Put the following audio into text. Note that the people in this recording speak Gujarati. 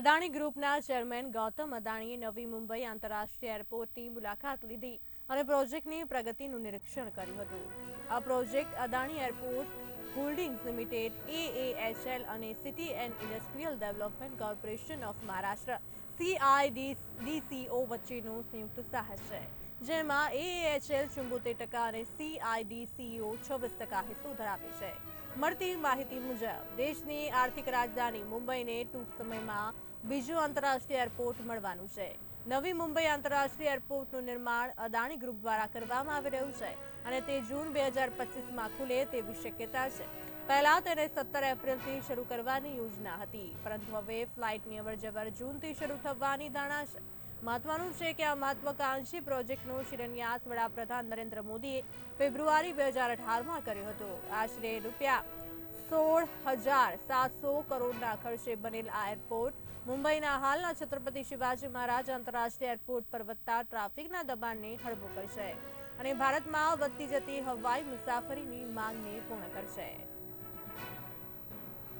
અદાણી ગ્રુપના ચેરમેન ગૌતમ અદાણીએ નવી મુંબઈ આંતરરાષ્ટ્રીય એરપોર્ટની મુલાકાત લીધી અને પ્રોજેક્ટની પ્રગતિનું નિરીક્ષણ કર્યું હતું. આ project Adani airport holdings limited, AAHL અને city and industrial development corporation of Maharashtra CIDCO વચ્ચેનું સંયુક્ત સાહસ છે, જેમાં એએએચએલ ચુંબોતેર ટકા અને સીઆઈડીસીઓ છવ્વીસ ટકા હિસ્સો ધરાવે છે. મળતી માહિતી મુજબ, દેશની આર્થિક રાજધાની મુંબઈને ટૂંક સમયમાં બીજું આંતરરાષ્ટ્રીય એરપોર્ટ મળવાનું છે. નવી મુંબઈ આંતરરાષ્ટ્રીય એરપોર્ટનું નિર્માણ અદાણી ગ્રુપ દ્વારા કરવામાં આવી રહ્યું છે અને તે જૂન બે હજાર પચીસમાં ખુલે તેવી શક્યતા છે. પહેલા તેને સત્તર એપ્રિલથી શરૂ કરવાની યોજના હતી, પરંતુ હવે ફ્લાઇટની અવરજવર જૂનથી શરૂ થવાની ધારણા છે. મહત્વનું છે કે આ મહત્વાકાંક્ષી પ્રોજેક્ટનો શિલાન્યાસ વડાપ્રધાન નરેન્દ્ર મોદીએ ફેબ્રુઆરી બે હજાર અઢારમાં કર્યો હતો. આશરે રૂપિયા સોળ હજાર સાતસો કરોડના ખર્ચે બનેલ આ એરપોર્ટ. મુંબઈના હાલના છત્રપતિ શિવાજી મહારાજ આંતરરાષ્ટ્રીય એરપોર્ટ પર વધતા ટ્રાફિકના દબાણને હળવું કરશે અને ભારતમાં વધતી જતી હવાઈ મુસાફરીની માંગને પૂર્ણ કરશે.